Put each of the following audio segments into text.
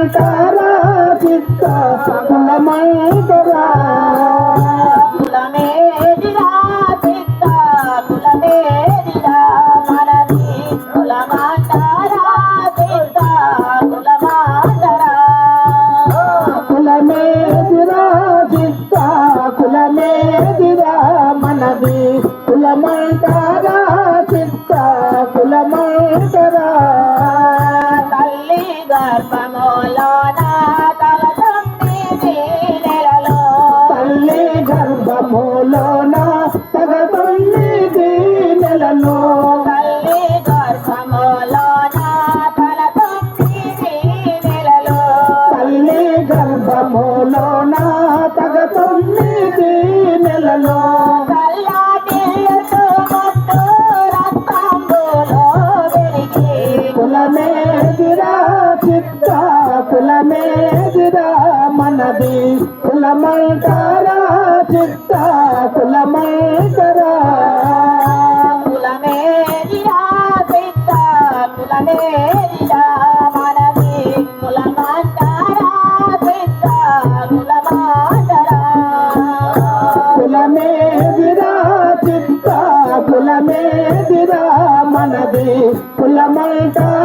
ಮಾತಾ కులమేకరా కులమేరియా బిడ్డ కులమేరియా మనది కులమాంటారా బిడ్డ కులమాంటారా? కులమేదిరా బిడ్డ కులమేదిరా మనది. కులమంటారా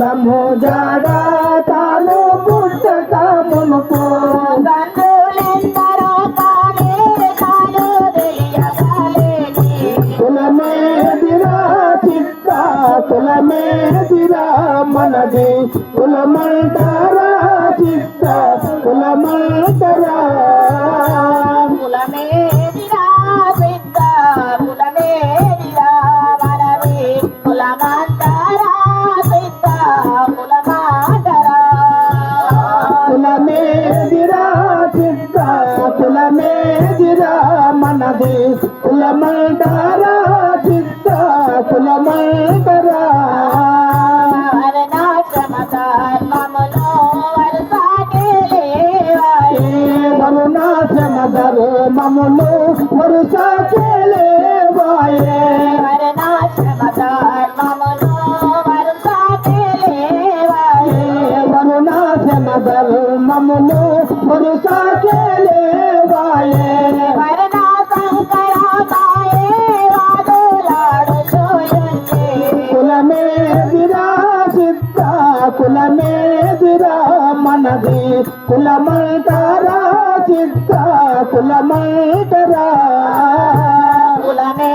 మూలము జగతను పుట్టకమును కులమేదిరా చిత్త కులమేదిరా మనది. కులమంటారా చిత్త మనది కులమంటారా చిత్త కులమంటారా. కులమే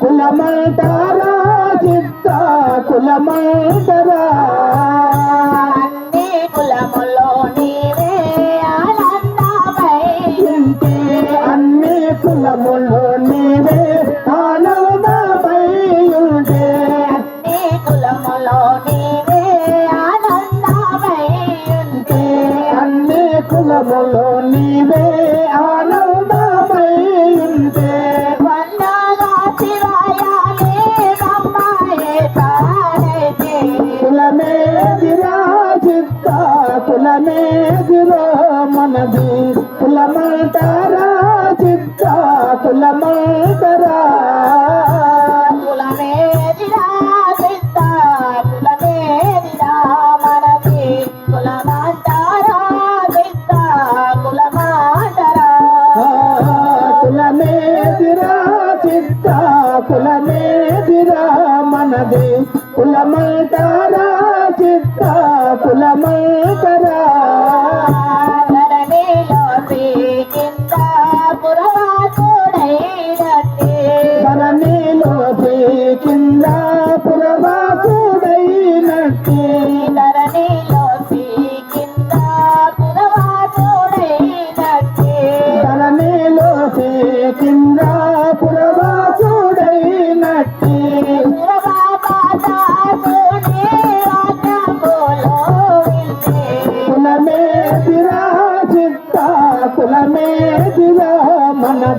కులమంటారా చిత్త కులమ కులమే గురో మనది కులమాట